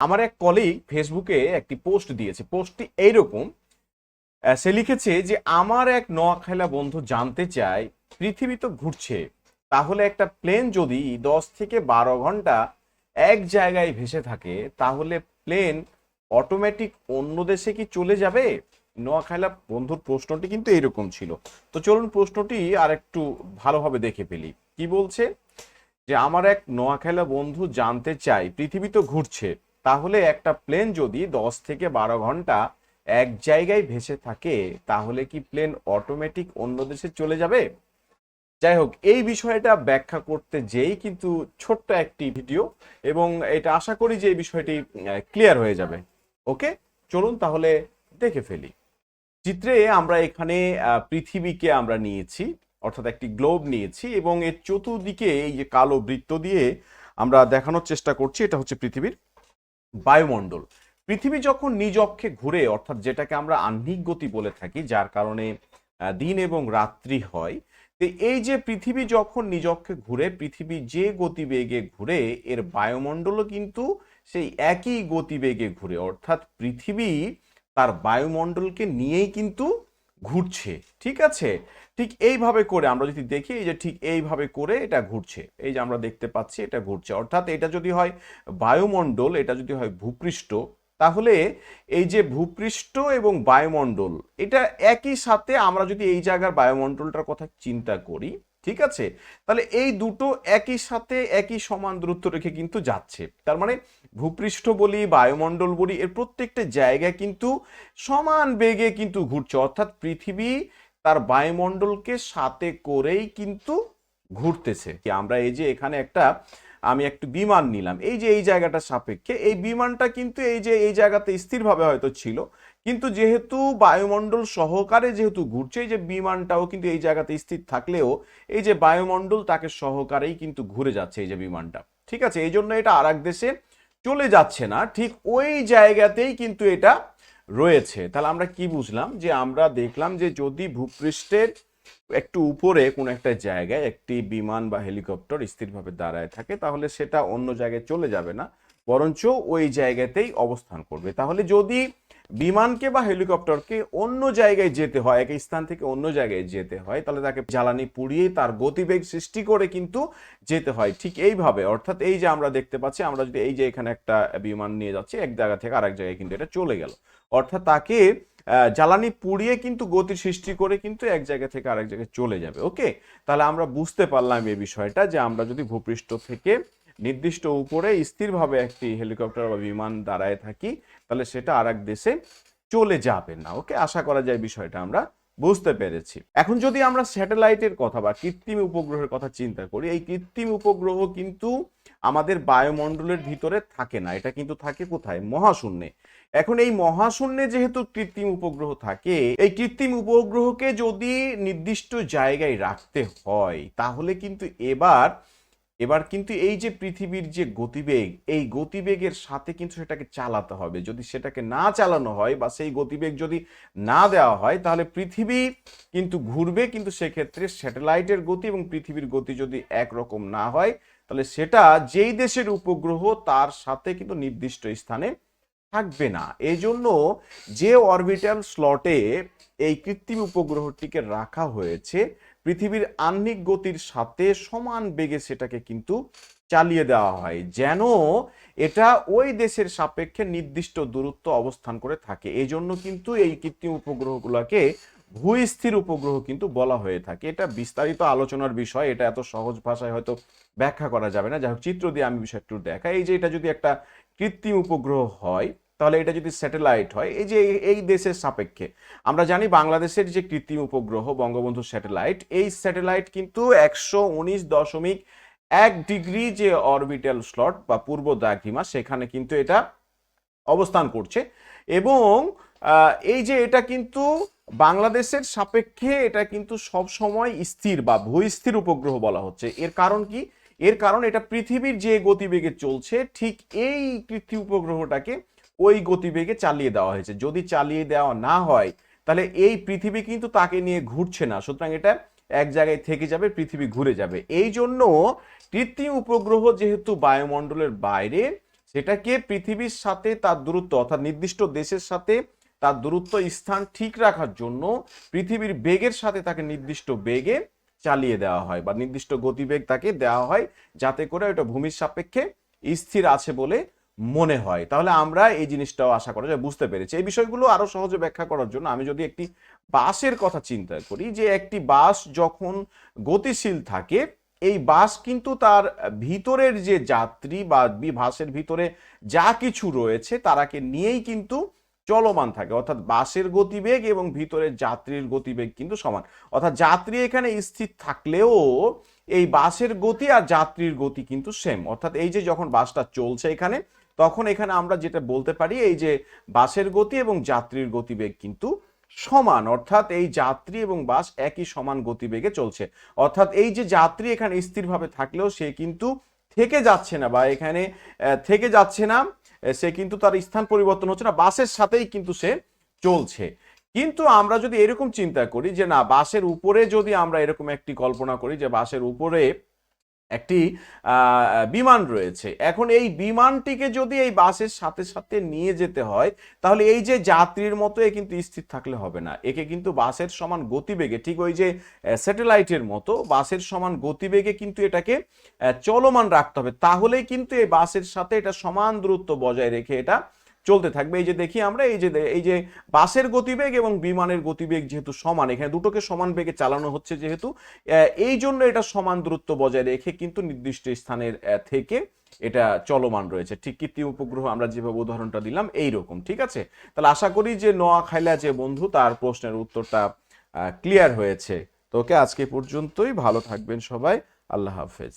আমার এক কলিগ ফেসবুকে একটি পোস্ট দিয়েছে। পোস্টটি এইরকম। সে লিখেছে যে, আমার এক নোয়াখাইলা বন্ধু জানতে চায়, পৃথিবী তো ঘুরছে। তাহলে একটা প্লেন যদি দশ থেকে বারো ঘণ্টা এক জায়গায় ভেসে থাকে, তাহলে প্লেন অটোমেটিক অন্য দেশে কি চলে যাবে? নোয়াখাইলা বন্ধুর প্রশ্নটি কিন্তু এইরকম ছিল। তো চলুন প্রশ্নটি আর একটু ভালোভাবে দেখে ফেলি। কি বলছে? যে, আমার এক নোয়াখাইলা বন্ধু জানতে চাই পৃথিবী তো ঘুরছে। তাহলে একটা প্লেন যদি দশ থেকে বারো ঘণ্টা এক জায়গায় ভেসে থাকে, তাহলে কি প্লেন অটোমেটিক অন্য দেশে চলে যাবে? যাই হোক, এই বিষয়টা ব্যাখ্যা করতে যেই কিন্তু ছোট্ট একটি ভিডিও এবং এটা আশা করি যে এই বিষয়টি ক্লিয়ার হয়ে যাবে। ওকে? চলুন তাহলে দেখে ফেলি। চিত্রে আমরা এখানে পৃথিবীকে আমরা নিয়েছি, অর্থাৎ একটি গ্লোব নিয়েছি এবং এর চতুর্দিকে এই যে কালো বৃত্ত দিয়ে আমরা দেখানোর চেষ্টা করছি, এটা হচ্ছে পৃথিবীর বায়ুমণ্ডল। পৃথিবী যখন নিজ অক্ষে ঘুরে, অর্থাৎ যেটাকে আমরা আহ্নিক গতি বলে থাকি, যার কারণে দিন এবং রাত্রি হয়, তো এই যে পৃথিবী যখন নিজ অক্ষে ঘুরে, পৃথিবী যে গতিবেগে ঘুরে, এর বায়ুমণ্ডলও কিন্তু সেই একই গতিবেগে ঘুরে। অর্থাৎ পৃথিবী তার বায়ুমণ্ডলকে নিয়েই কিন্তু ঘুরছে, ঠিক আছে? ঠিক এইভাবে করে আমরা যদি দেখি এই যে ঠিক এইভাবে করে এটা ঘুরছে, এই যে আমরা দেখতে পাচ্ছি এটা ঘুরছে। অর্থাৎ এটা যদি হয় বায়ুমণ্ডল, এটা যদি হয় ভূপৃষ্ঠ, তাহলে এই যে ভূপৃষ্ঠ এবং বায়ুমণ্ডল, এটা একই সাথে আমরা যদি এই জায়গার বায়ুমণ্ডলটার কথা চিন্তা করি ঠিক আছে? তাহলে এই দুটো একই সাথে একই সমান দূরত্ব রেখে কিন্তু যাচ্ছে। তার মানে ভূপৃষ্ঠ বলি, বায়ুমণ্ডল বলি, এর প্রত্যেকটা জায়গায় কিন্তু সমান বেগে কিন্তু ঘুরছে। অর্থাৎ পৃথিবী তার বায়ুমণ্ডলকে সাথে করেই কিন্তু ঘুরতেছে। আমরা এই যে এখানে একটা আমি একটু বিমান নিলাম। এই যে এই জায়গাটা সাপেক্ষে, এই বিমানটা কিন্তু এই যে এই জায়গাতে স্থিরভাবে হয়তো ছিল, কিন্তু যেহেতু বায়ুমণ্ডল সহকারে যেহেতু ঘুরছে, এই যে বিমানটাও কিন্তু এই জায়গাতে স্থির থাকলেও এই যে বায়ুমণ্ডল তাকে সহকারেই কিন্তু ঘুরে যাচ্ছে এই যে বিমানটা। ঠিক আছে, এই জন্য এটা আর দেশে চলে যাচ্ছে না, ঠিক ওই জায়গাতেই কিন্তু এটা রয়েছে। তাহলে আমরা কি বুঝলাম? যে আমরা দেখলাম যে যদি ভূপৃষ্ঠের একটু উপরে কোনো একটা জায়গায় একটি বিমান বা হেলিকপ্টার স্থিরভাবে দাঁড়ায় থাকে, তাহলে সেটা অন্য জায়গায় চলে যাবে না, বরঞ্চ ওই জায়গাতেই অবস্থান করবে। তাহলে যদি বিমানকে বা হেলিকপ্টারকে অন্য জায়গায় যেতে হয়, এক স্থান থেকে অন্য জায়গায় যেতে হয়, তাহলে তাকে জ্বালানি পুড়িয়ে তার গতিবেগ সৃষ্টি করে কিন্তু যেতে হয়। ঠিক এইভাবে, অর্থাৎ এই যে আমরা দেখতে পাচ্ছি, আমরা যদি এই যে এখানে একটা বিমান নিয়ে যাচ্ছি, এক জায়গা থেকে আরেক জায়গায় কিন্তু এটা চলে গেল। অর্থাৎ তাকে জ্বালানি পুড়িয়ে কিন্তু গতি সৃষ্টি করে কিন্তু এক জায়গা থেকে আরেক জায়গায় চলে যাবে ওকে তাহলে আমরা বুঝতে পারলাম এই বিষয়টা যে আমরা যদি ভূপৃষ্ঠ থেকে নির্দিষ্ট উপরে স্থিরভাবে একটি হেলিকপ্টার বা বিমান দাঁড়ায় থাকি তাহলে সেটা আরেক দেশে চলে যাবে না ওকে আশা করা যায় বিষয়টা আমরা বুঝতে পেরেছি। এখন যদি আমরা স্যাটেলাইটের কথা বা কৃত্রিম উপগ্রহের কথা চিন্তা করি এই কৃত্রিম উপগ্রহ কিন্তু আমাদের বায়ুমণ্ডলের ভিতরে থাকে না। এটা কিন্তু থাকে কোথায়? মহাশূন্যে। এখন এই মহাশূন্যে যেহেতু কৃত্রিম উপগ্রহ থাকে, এই কৃত্রিম উপগ্রহকে যদি নির্দিষ্ট জায়গায় রাখতে হয়, তাহলে কিন্তু এবার এবার কিন্তু এই যে পৃথিবীর যে গতিবেগ, এই গতিবেগের সাথে কিন্তু সেটাকে চালাতে হবে। যদি সেটাকে না চালানো হয় বা সেই গতিবেগ যদি না দেওয়া হয়, তাহলে পৃথিবী কিন্তু ঘুরবে, কিন্তু সেক্ষেত্রে স্যাটেলাইটের গতি এবং পৃথিবীর গতি যদি একরকম না হয় তাহলে সেটা যেই দেশের উপগ্রহ তার সাথে কিন্তু নির্দিষ্ট স্থানে থাকবে না। এই জন্য যে অরবিটাল স্লটে এই কৃত্রিম উপগ্রহটিকে রাখা হয়েছে, পৃথিবীর আহ্নিক গতির সাথে সমান বেগে সেটাকে কিন্তু চালিয়ে দেওয়া হয়, যেন এটা ওই দেশের সাপেক্ষে নির্দিষ্ট দূরত্ব অবস্থান করে থাকে। এই জন্য কিন্তু এই কৃত্রিম উপগ্রহগুলোকে ভূস্থির উপগ্রহ কিন্তু বলা হয়ে থাকে। এটা বিস্তারিত আলোচনার বিষয়, এটা এত সহজ ভাষায় হয়তো ব্যাখ্যা করা যাবে না। যাই হোক চিত্র দিয়ে আমি বিষয়টা একটু দেখা এই যে এটা যদি একটা কৃত্রিম উপগ্রহ হয়, তাহলে এটা যদি স্যাটেলাইট হয়, এই যে এই- দেশের সাপেক্ষে, আমরা জানি বাংলাদেশের যে কৃত্রিম উপগ্রহ বঙ্গবন্ধু স্যাটেলাইট, এই স্যাটেলাইট কিন্তু একশো উনিশ দশমিক এক ডিগ্রি যে অরবিটাল স্লট বা পূর্ব দ্রাঘিমা, সেখানে কিন্তু এটা অবস্থান করছে। এবং এই যে এটা কিন্তু বাংলাদেশের সাপেক্ষে এটা কিন্তু সব সময় স্থির বা ভূস্থির উপগ্রহ বলা হচ্ছে। এর কারণ কি? এর কারণ এটা পৃথিবীর যে গতিবেগে চলছে, ঠিক এই কৃত্রিম উপগ্রহটাকে ওই গতিবেগে চালিয়ে দেওয়া হয়েছে। যদি চালিয়ে দেওয়া না হয়, তাহলে এই পৃথিবী কিন্তু তাকে নিয়ে ঘুরছে না। সুতরাং এটা এক জায়গায় থেকে যাবে, পৃথিবী ঘুরে যাবে। এই জন্য কৃত্রিম উপগ্রহ যেহেতু বায়ুমণ্ডলের বাইরে, সেটাকে পৃথিবীর সাথে তার দূরত্ব অর্থাৎ নির্দিষ্ট দেশের সাথে তার দূরত্ব স্থান ঠিক রাখার জন্য পৃথিবীর বেগের সাথে তাকে নির্দিষ্ট বেগে চালিয়ে দেওয়া হয় বা নির্দিষ্ট গতিবেগ তাকে দেওয়া হয় যাতে করে ওটা ভূমির সাপেক্ষে স্থির আছে বলে মনে হয়। তাহলে আমরা এই জিনিসটাও আশা করা যায়, বুঝতে পেরেছি। এই বিষয়গুলো আরও সহজে ব্যাখ্যা করার জন্য আমি যদি একটি বাসের কথা চিন্তা করি যে একটি বাস যখন গতিশীল থাকে, এই বাস কিন্তু তার ভিতরের যে যাত্রী বা বাসের ভিতরে যা কিছু রয়েছে তারাকে নিয়েই কিন্তু চলমান থাকে। অর্থাৎ বাসের গতিবেগ এবং ভিতরের যাত্রীর গতিবেগ কিন্তু সমান। অর্থাৎ যাত্রী এখানে স্থির থাকলেও এই বাসের গতি আর যাত্রীর গতি কিন্তু সেম অর্থাৎ এই যে যখন বাসটা চলছে এখানে, তখন এখানে আমরা যেটা বলতে পারি, এই যে বাসের গতি এবং যাত্রীর গতিবেগ কিন্তু সমান। অর্থাৎ এই যাত্রী এবং বাস একই সমান গতিবেগে চলছে। অর্থাৎ এই যে যাত্রী এখানে স্থিরভাবে থাকলেও সে কিন্তু থেকে যাচ্ছে না বা এখানে থেকে যাচ্ছে না সে কিন্তু তার স্থান পরিবর্তন হচ্ছে না, বাসের সাথেই কিন্তু সে চলছে। কিন্তু আমরা যদি এরকম চিন্তা করি যে না, বাসের উপরে যদি আমরা এরকম একটি কল্পনা করি যে বাসের উপরে একটি বিমান রয়েছে। এখন এই বিমানটিকে যদি এই বাসের সাথে সাথে নিয়ে যেতে হয়, তাহলে এই যে যাত্রীর মতো এ কিন্তু স্থির থাকলে হবে না। একে কিন্তু বাসের সমান গতিবেগে, ঠিক ওই যে স্যাটেলাইটের মতো বাসের সমান গতিবেগে কিন্তু এটাকে চলমান রাখতে হবে। তাহলেই কিন্তু এই বাসের সাথে এটা সমান দূরত্ব বজায় রেখে এটা চলতে থাকবে। এই যে দেখি আমরা, এই যে এই যে বাসের গতিবেগ এবং বিমানের গতিবেগ যেহেতু সমান, এখানে দুটোকে সমান বেগে চালানো হচ্ছে যেহেতু এই জন্য এটা সমান দূরত্ব বজায় রেখে কিন্তু নির্দিষ্ট স্থানের থেকে এটা চলমান রয়েছে। ঠিক কৃত্রিম উপগ্রহ আমরা যেভাবে উদাহরণটা দিলাম এই রকম ঠিক আছে? তাহলে আশা করি যে নোয়াখাইলা যে বন্ধু, তার প্রশ্নের উত্তরটা ক্লিয়ার হয়েছে। তোকে আজকে পর্যন্তই, ভালো থাকবেন সবাই, আল্লাহ হাফেজ।